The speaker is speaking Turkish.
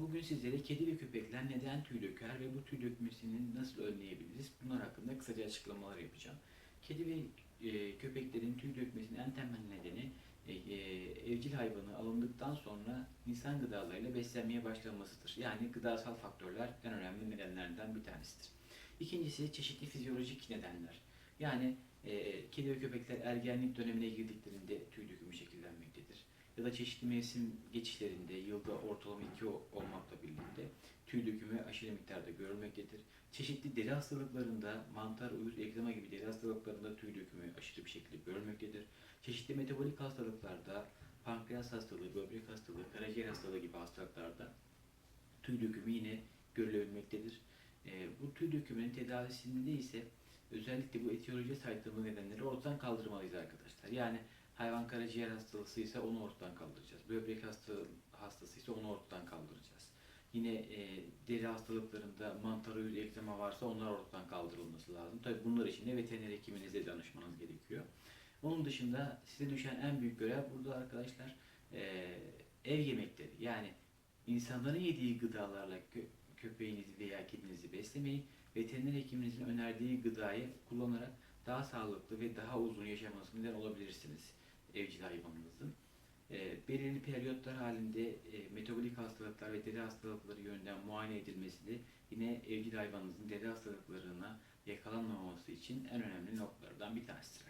Bugün sizlere kedi ve köpekler neden tüy döker ve bu tüy dökmesini nasıl önleyebiliriz? Bunlar hakkında kısaca açıklamalar yapacağım. Kedi ve e, köpeklerin tüy dökmesinin en temel nedeni e, e, evcil hayvanı alındıktan sonra insan gıdalarıyla beslenmeye başlamasıdır. Yani gıdasal faktörler en önemli nedenlerden bir tanesidir. İkincisi çeşitli fizyolojik nedenler. Yani e, kedi ve köpekler ergenlik dönemine girdiklerinde ya da çeşitli mevsim geçişlerinde yılda ortalama 2 olmakla birlikte tüy dökümü aşırı miktarda görülmektedir. Çeşitli deri hastalıklarında, mantar, uyuz, egzama gibi deri hastalıklarında tüy dökümü aşırı bir şekilde görülmektedir. Çeşitli metabolik hastalıklarda, pankreas hastalığı, böbrek hastalığı, karaciğer hastalığı gibi hastalıklarda tüy dökümü yine görülebilmektedir. E, bu tüy dökümünün tedavisinde ise özellikle bu etiyolojiye saydığımız nedenleri ortadan kaldırmalıyız arkadaşlar. Yani hayvan karaciğer hastalığı ise onu ortadan kaldıracağız. Böbrek hasta, hastası ise onu ortadan kaldıracağız. Yine e, deri hastalıklarında mantar, uyuz, egzama varsa onlar ortadan kaldırılması lazım. Tabii bunlar için de veteriner hekiminize danışmanız gerekiyor. Onun dışında size düşen en büyük görev burada arkadaşlar e, ev yemekleri. Yani insanların yediği gıdalarla kö- köpeğinizi veya kedinizi beslemeyi, veteriner hekiminizin önerdiği gıdayı kullanarak daha sağlıklı ve daha uzun yaşamasına neden olabilirsiniz evcil hayvanınızın. E, belirli periyotlar halinde e, metabolik hastalıklar ve deri hastalıkları yönünden muayene edilmesi de yine evcil hayvanınızın deri hastalıklarına yakalanmaması için en önemli noktalardan bir tanesidir.